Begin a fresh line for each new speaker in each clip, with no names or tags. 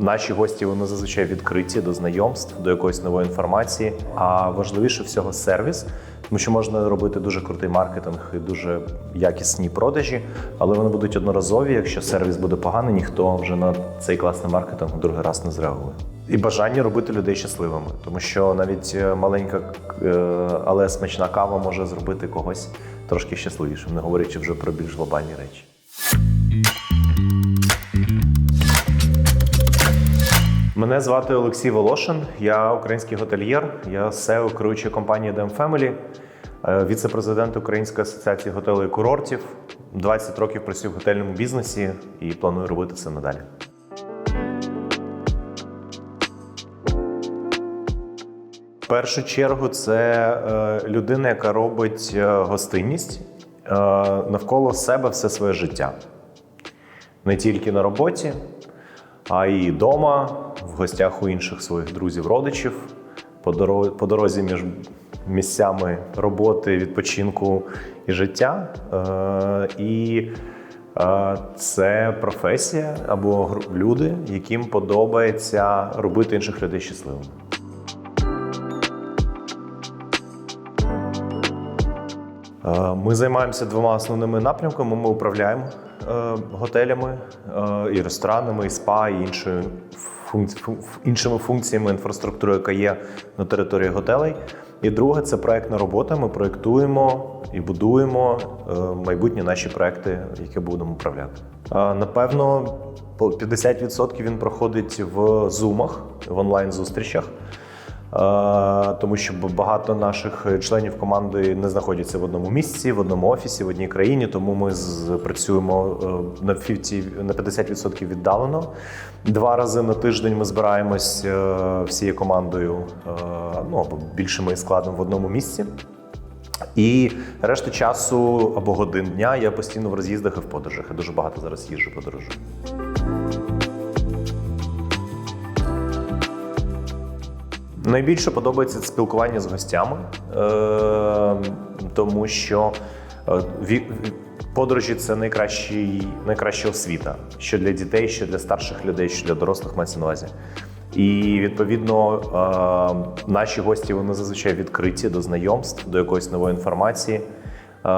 Наші гості вони зазвичай відкриті до знайомств, до якоїсь нової інформації. А важливіше всього сервіс, тому що можна робити дуже крутий маркетинг і дуже якісні продажі, але вони будуть одноразові. Якщо сервіс буде поганий, ніхто вже на цей класний маркетинг другий раз не зреагує. І бажання робити людей щасливими, тому що навіть е, маленька, е, але смачна кава може зробити когось трошки щасливішим, не говорячи вже про більш глобальні речі. Мене звати Олексій Волошин, я український готельєр, я SEO керуючої компанії DM Family, е, віце-президент Української асоціації готелей і курортів. 20 років працюю в готельному бізнесі і планую робити це надалі. В першу чергу це е, людина, яка робить е, гостинність навколо себе все своє життя. Не тільки на роботі, а й вдома, в гостях у інших своїх друзів, родичів, по дорозі, по дорозі між місцями роботи, відпочинку і життя. Е, і е, це професія або люди, яким подобається робити інших людей щасливими. Е, Ми займаємося двома основними напрямками. Ми управляємо готелями е, і ресторанами, і спа, і іншими функціями інфраструктури, яка є на території готелей. І друге це проектна робота. Ми проєктуємо і будуємо е, майбутні наші проекти, які будемо управляти. Е, Напевно, 50% він проходить в зумах, в онлайн-зустрічах. Е, тому що багато наших членів команди не знаходяться в одному місці, в одному офісі, в одній країні. Тому ми працюємо е, на 50%, на 50% віддалено. Два рази на тиждень ми збираємось е, всією командою, ну або більшим складом в одному місці. І решту часу або годин дня я постійно в роз'їздах і в подорожах. Я дуже багато зараз їжджу подорожу. Найбільше подобається спілкування з гостями, е, тому що е, подорожі це найкращий, найкраща освіта, що для дітей, що для старших людей, що для дорослих мається на увазі. І відповідно е, наші гості вони зазвичай відкриті до знайомств, до якоїсь нової інформації. Е,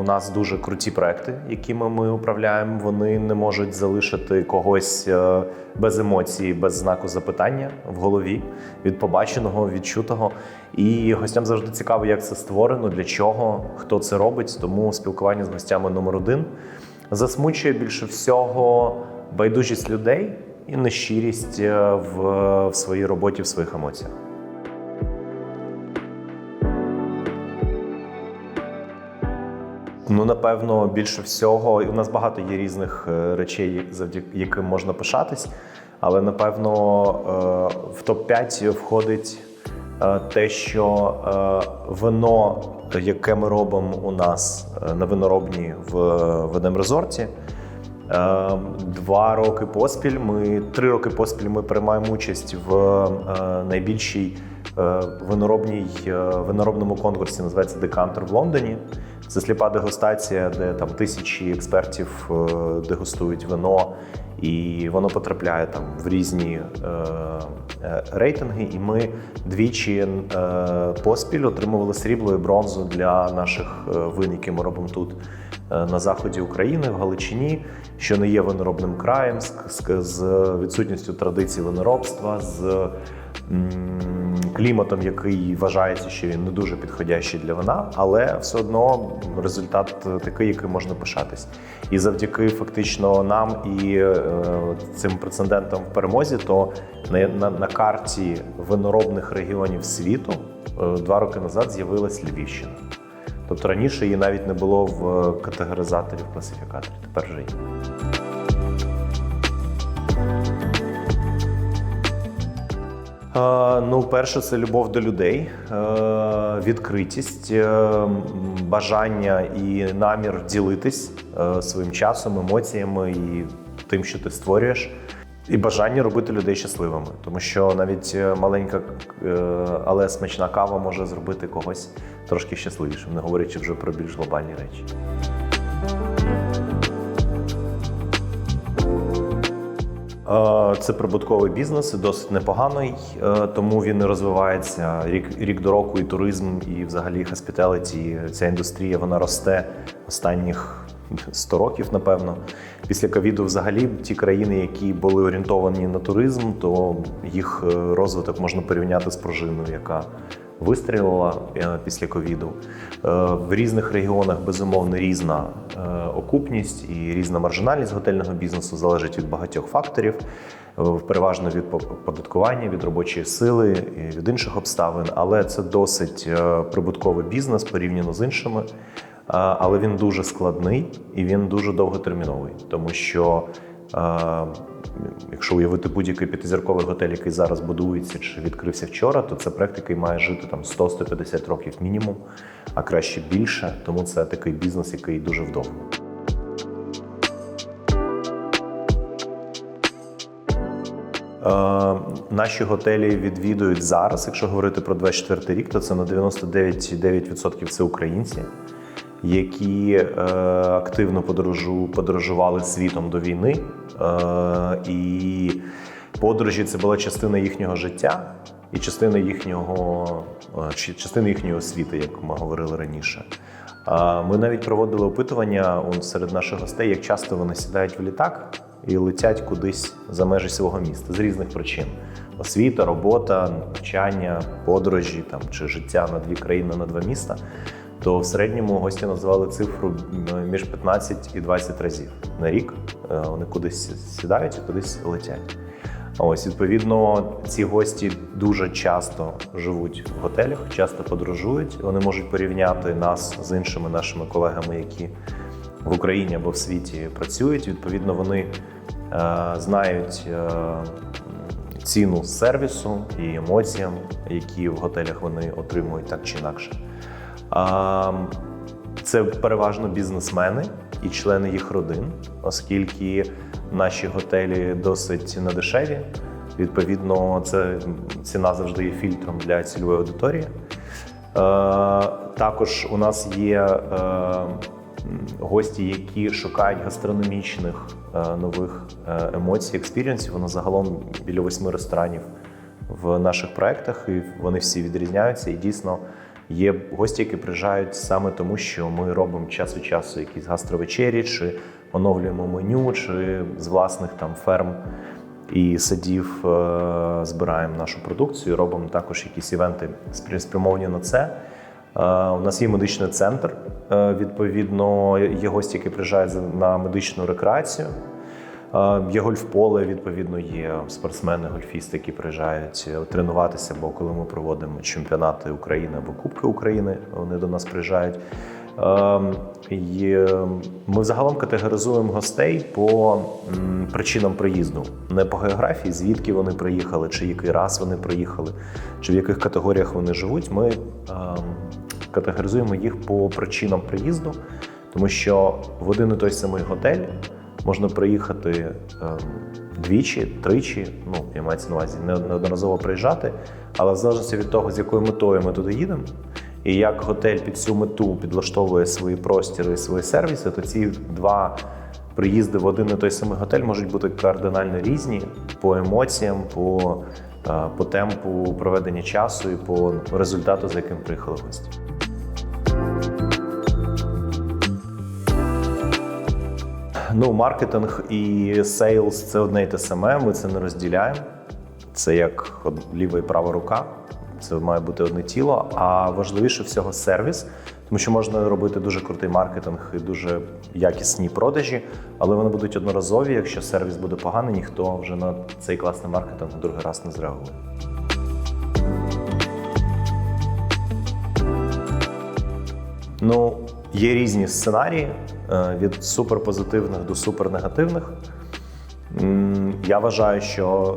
У нас дуже круті проекти, якими ми управляємо. Вони не можуть залишити когось е, без емоцій, без знаку запитання в голові від побаченого, відчутого. І гостям завжди цікаво, як це створено, для чого, хто це робить. Тому спілкування з гостями номер один засмучує більше всього байдужість людей і нещирість е, в, в своїй роботі, в своїх емоціях. Ну, напевно, більше всього, у нас багато є різних е, речей, завдяки яким можна пишатись. Але напевно е, в топ-5 входить е, те, що вино, яке ми робимо у нас на виноробні в Ведемрезорті, Е, Два роки поспіль. Ми три роки поспіль ми приймаємо участь в найбільшій виноробній виноробному конкурсі. Називається Декантер в Лондоні. Це сліпа дегустація, де там тисячі експертів е, дегустують вино, і воно потрапляє там в різні е, е, рейтинги. І ми двічі е, поспіль отримували срібло і бронзу для наших е, вин, які ми робимо тут на заході України, в Галичині, що не є виноробним краєм, з, з, відсутністю традицій виноробства, з кліматом, який вважається, що він не дуже підходящий для вина, але все одно результат такий, який можна пишатись. І завдяки фактично нам і е, цим прецедентам в перемозі, то на, на, на карті виноробних регіонів світу е, два роки назад з'явилась Львівщина. Тобто раніше її навіть не було в категоризаторі, в класифікаторі. Тепер вже є. Ну, перше, це любов до людей, е, відкритість, е, бажання і намір ділитись е, своїм часом, емоціями і тим, що ти створюєш. І бажання робити людей щасливими, тому що навіть маленька, але смачна кава може зробити когось трошки щасливішим, не говорячи вже про більш глобальні речі. Це прибутковий бізнес, досить непоганий, е, тому він розвивається рік, рік до року, і туризм, і взагалі хоспіталіті. Ця індустрія вона росте останніх 100 років, напевно. Після ковіду, взагалі, ті країни, які були орієнтовані на туризм, то їх е, розвиток можна порівняти з пружиною, яка вистрілила е, після ковіду. Е, В різних регіонах безумовно різна е, окупність і різна маржинальність готельного бізнесу залежить від багатьох факторів, переважно від податкування, від робочої сили від інших обставин. Але це досить прибутковий бізнес порівняно з іншими. Але він дуже складний і він дуже довготерміновий, тому що якщо уявити будь-який п'ятизірковий готель, який зараз будується чи відкрився вчора, то це проект, який має жити там 100-150 років мінімум, а краще більше. Тому це такий бізнес, який дуже вдовго. Наші готелі відвідують зараз, якщо говорити про 24 рік, то це на 99,9% це українці, які е, активно подорожу, подорожували світом до війни. Е, і подорожі це була частина їхнього життя і частина їхнього, е, частина їхньої освіти, як ми говорили раніше. Ми навіть проводили опитування серед наших гостей, як часто вони сідають в літак і летять кудись за межі свого міста з різних причин: освіта, робота, навчання, подорожі там чи життя на дві країни на два міста. То в середньому гості називали цифру між 15 і 20 разів на рік. Е, Вони кудись сідають і кудись летять. Ось відповідно, ці гості дуже часто живуть в готелях, часто подорожують. Вони можуть порівняти нас з іншими нашими колегами, які в Україні або в світі працюють. Відповідно, вони е, знають е, ціну сервісу і емоціям, які в готелях вони отримують так чи інакше. Це переважно бізнесмени і члени їх родин, оскільки наші готелі досить недешеві. Відповідно, це ціна завжди є фільтром для цільової аудиторії. Е, Також у нас є е, гості, які шукають гастрономічних е, нових емоцій, експірієнсів. Воно загалом біля восьми ресторанів в наших проектах, і вони всі відрізняються. І дійсно є гості, які приїжджають саме тому, що ми робимо час від часу якісь гастровечері, чи оновлюємо меню, чи з власних там ферм і садів е, збираємо нашу продукцію. Робимо також якісь івенти спря- спрямовані на це. Е, У нас є медичний центр. е, Відповідно, є гості, які приїжджають на медичну рекреацію. Є гольф-поле, відповідно, є спортсмени, гольфісти, які приїжджають е, тренуватися, бо коли ми проводимо чемпіонати України або Кубки України, вони до нас приїжджають. Ем, Ми взагалом категоризуємо гостей по причинам приїзду, не по географії, звідки вони приїхали, чи який раз вони приїхали, чи в яких категоріях вони живуть. Ми ем, категоризуємо їх по причинам приїзду, тому що в один і той самий готель можна приїхати ем, двічі, тричі. Ну, я мається на увазі неодноразово приїжджати, але в залежності від того, з якою метою ми туди їдемо, і як готель під цю мету підлаштовує свої простіри і свої сервіси, то ці два приїзди в один і той самий готель можуть бути кардинально різні по емоціям, по, е, по темпу проведення часу і по результату, за яким приїхали гості. Ну, маркетинг і сейлс це одне і те саме. Ми це не розділяємо. Це як ліва і права рука. Це має бути одне тіло. А важливіше всього сервіс, тому що можна робити дуже крутий маркетинг і дуже якісні продажі, але вони будуть одноразові. Якщо сервіс буде поганий, ніхто вже на цей класний маркетинг другий раз не зреагує. Ну, є різні сценарії е, від суперпозитивних до супернегативних. Я вважаю, що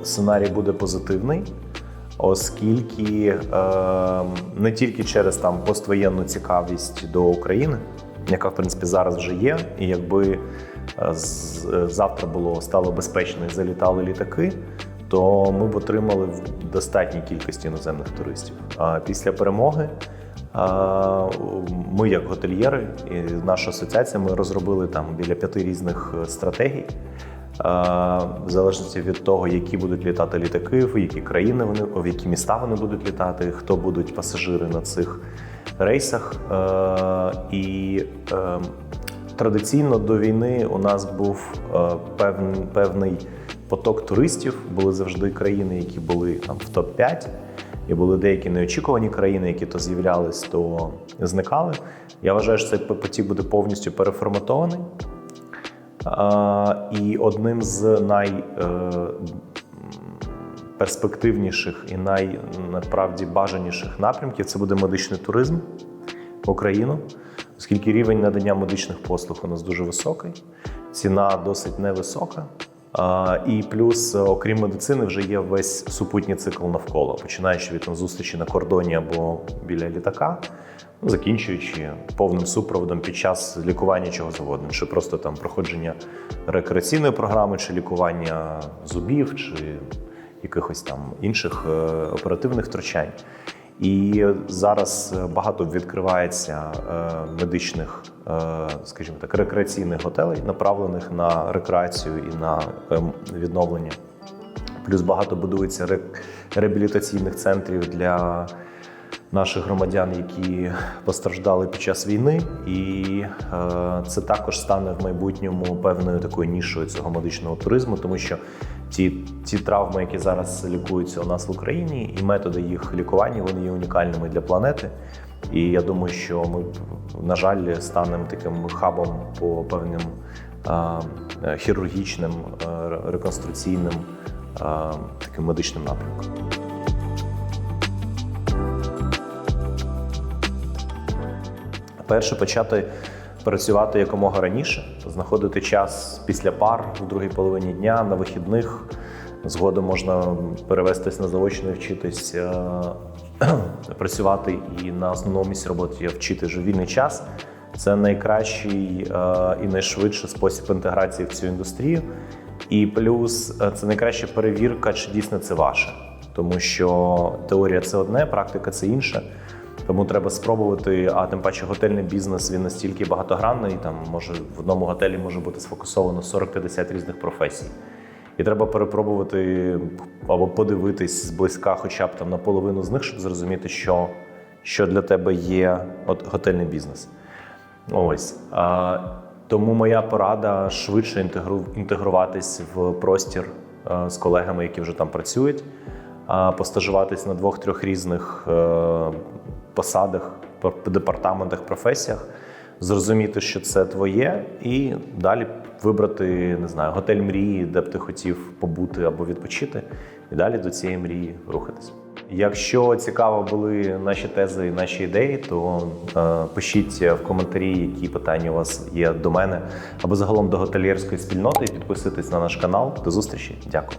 е, сценарій буде позитивний, оскільки е, не тільки через там поствоєнну цікавість до України, яка в принципі зараз вже є, і якби завтра було стало безпечно і залітали літаки, то ми б отримали в достатній кількості іноземних туристів. А після перемоги Ми, як готельєри, і наша асоціація, ми розробили там біля п'яти різних е, стратегій, в залежності від того, які будуть літати літаки, в які країни вони, в які міста вони будуть літати, хто будуть пасажири на цих рейсах. І е, традиційно до війни у нас був е, певний поток туристів. Були завжди країни, які були там в топ-5, і були деякі неочікувані країни, які то з'являлись, то зникали. Я вважаю, що цей потік буде повністю переформатований. Е, І одним з найперспективніших і най, насправді бажаніших напрямків це буде медичний туризм в Україну, оскільки рівень надання медичних послуг у нас дуже високий, ціна досить невисока. І плюс, е, окрім медицини, вже є весь супутній цикл навколо, починаючи від там, зустрічі на кордоні або біля літака, ну, закінчуючи повним супроводом під час лікування чого завгодно, чи просто там проходження рекреаційної програми, чи лікування зубів, чи якихось там інших е, оперативних втручань. І зараз багато відкривається е, медичних, е, скажімо так, рекреаційних готелей, направлених на рекреацію і на відновлення. Плюс багато будується ре- реабілітаційних центрів для наших громадян, які постраждали під час війни, і е, це також стане в майбутньому певною такою нішою цього медичного туризму, тому що ті, ті травми, які зараз лікуються у нас в Україні, і методи їх лікування, вони є унікальними для планети. І я думаю, що ми, на жаль, станемо таким хабом по певним е, хірургічним, е, реконструкційним е, таким медичним напрямкам. Перше почати працювати якомога раніше, знаходити час після пар в другій половині дня на вихідних. Згодом можна перевестись на заочно і вчитись е, працювати і на основному місці роботи вчити вже вільний час. Це найкращий е, і найшвидший спосіб інтеграції в цю індустрію. І плюс е, це найкраща перевірка, чи дійсно це ваше. Тому що теорія це одне, практика це інше. Тому треба спробувати. А тим паче готельний бізнес він настільки багатогранний. Там може в одному готелі може бути сфокусовано 40-50 різних професій. І треба перепробувати або подивитись зблизька, хоча б там на половину з них, щоб зрозуміти, що, що для тебе є от, готельний бізнес. Ось. А, тому моя порада швидше інтегру, інтегруватись в простір е, з колегами, які вже там працюють, а, постажуватись на двох-трьох різних е, посадах, департаментах, професіях, зрозуміти, що це твоє, і далі вибрати не знаю, готель мрії, де б ти хотів побути або відпочити, і далі до цієї мрії рухатись. Якщо цікаво були наші тези і наші ідеї, то е, пишіть в коментарі, які питання у вас є до мене або загалом до готельєрської спільноти. і Підписуйтесь на наш канал. До зустрічі. Дякую.